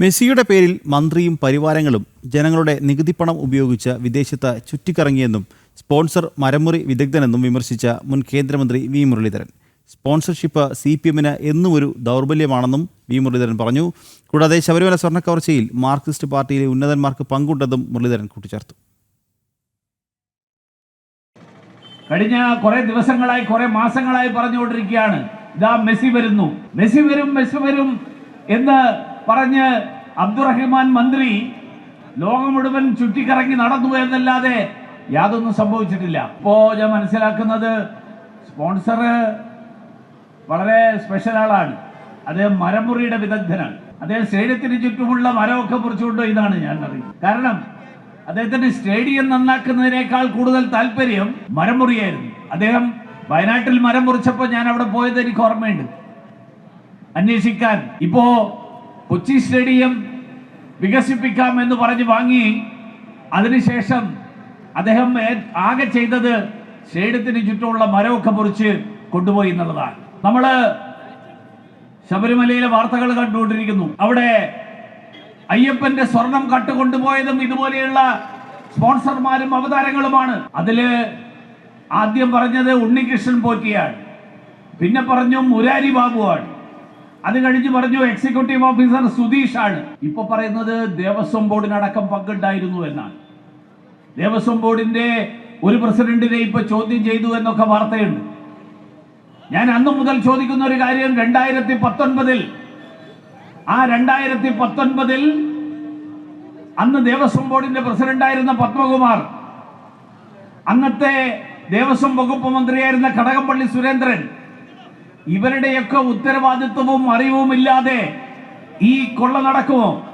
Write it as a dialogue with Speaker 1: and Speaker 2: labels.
Speaker 1: മെസ്സിയുടെ പേരിൽ മന്ത്രിയും പരിവാരങ്ങളും ജനങ്ങളുടെ നികുതിപ്പണം ഉപയോഗിച്ച് വിദേശത്ത് ചുറ്റിക്കറങ്ങിയെന്നും സ്പോൺസർ മരമുറി വിദഗ്ധനെന്നും വിമർശിച്ച മുൻ കേന്ദ്രമന്ത്രി V Muraleedharan. Sponsorship C P എമ്മിന് എന്നും ഒരു ദൗർബല്യമാണെന്നും വി മുരളീധരൻ പറഞ്ഞു. കൂടാതെ ശബരിമല സ്വർണക്കവർച്ചയിൽ മാർക്സിസ്റ്റ് പാർട്ടിയിലെ ഉന്നതന്മാർക്ക് പങ്കുണ്ടെന്നും മുരളീധരൻ കൂട്ടിച്ചേർത്തു.
Speaker 2: കഴിഞ്ഞ കുറെ ദിവസങ്ങളായി കുറെ മാസങ്ങളായി പറഞ്ഞുകൊണ്ടിരിക്കുകയാണ്. ഇതാ മെസ്സി വരുന്നു. മെസ്സി വരും മെസ്സി വരും എന്ന് പറഞ്ഞ് അബ്ദുറഹിമാൻ മന്ത്രി ലോകം മുഴുവൻ ചുറ്റിക്കറങ്ങി നടന്നു എന്നല്ലാതെ യാതൊന്നും സംഭവിച്ചിട്ടില്ല. അപ്പോ ഞാൻ മനസ്സിലാക്കുന്നത് സ്പോൺസർ വളരെ സ്പെഷ്യൽ ആളാണ്. അദ്ദേഹം മരമുറിയുടെ വിദഗ്ധനാണ്. അദ്ദേഹം സ്റ്റേഡിയത്തിന് ചുറ്റുമുള്ള മരമൊക്കെ മുറിച്ചുകൊണ്ട് ഇതാണ് ഞാൻ അറിയുന്നത്. കാരണം അദ്ദേഹത്തിന് സ്റ്റേഡിയം നന്നാക്കുന്നതിനേക്കാൾ കൂടുതൽ താല്പര്യം മരം മുറിയായിരുന്നു അദ്ദേഹം വയനാട്ടിൽ മരം മുറിച്ചപ്പോൾ ഞാൻ അവിടെ പോയത് എനിക്ക് ഓർമ്മയുണ്ട്. അന്വേഷിക്കാൻ. ഇപ്പോ കൊച്ചി സ്റ്റേഡിയം വികസിപ്പിക്കാം എന്ന് പറഞ്ഞ് വാങ്ങി അതിനുശേഷം അദ്ദേഹം ആകെ ചെയ്തത് സ്റ്റേഡിയത്തിന് ചുറ്റുമുള്ള മരമൊക്കെ മുറിച്ച് കൊണ്ടുപോയി എന്നുള്ളതാണ്. നമ്മൾ ശബരിമലയിലെ വാർത്തകൾ കണ്ടുകൊണ്ടിരിക്കുന്നു. അവിടെ അയ്യപ്പന്റെ സ്വർണം കട്ടുകൊണ്ടുപോയതും ഇതുപോലെയുള്ള സ്പോൺസർമാരും അവതാരങ്ങളുമാണ്. അതിൽ ആദ്യം പറഞ്ഞത് ഉണ്ണികൃഷ്ണൻ പോറ്റിയാണ്. പിന്നെ പറഞ്ഞു മുരാരി ബാബുവാണ് അത് കഴിഞ്ഞ് പറഞ്ഞു എക്സിക്യൂട്ടീവ് ഓഫീസർ സുധീഷ് ആണ്. ഇപ്പൊ പറയുന്നത് ദേവസ്വം ബോർഡിനടക്കം പങ്കുണ്ടായിരുന്നു എന്നാണ്. ദേവസ്വം ബോർഡിന്റെ ഒരു പ്രസിഡന്റിനെ ഇപ്പൊ ചോദ്യം ചെയ്തു എന്നൊക്കെ വാർത്തയുണ്ട്. ഞാൻ അന്ന് മുതൽ ചോദിക്കുന്ന ഒരു കാര്യം രണ്ടായിരത്തി പത്തൊൻപതിൽ ആ രണ്ടായിരത്തി പത്തൊൻപതിൽ അന്ന് ദേവസ്വം ബോർഡിന്റെ പ്രസിഡന്റായിരുന്ന പത്മകുമാർ അന്നത്തെ ദേവസ്വം വകുപ്പ് മന്ത്രിയായിരുന്ന കടകംപള്ളി സുരേന്ദ്രൻ ഇവരുടെയൊക്കെ ഉത്തരവാദിത്വവും അറിവും ഇല്ലാതെ ഈ കൊള്ള നടക്കുമോ?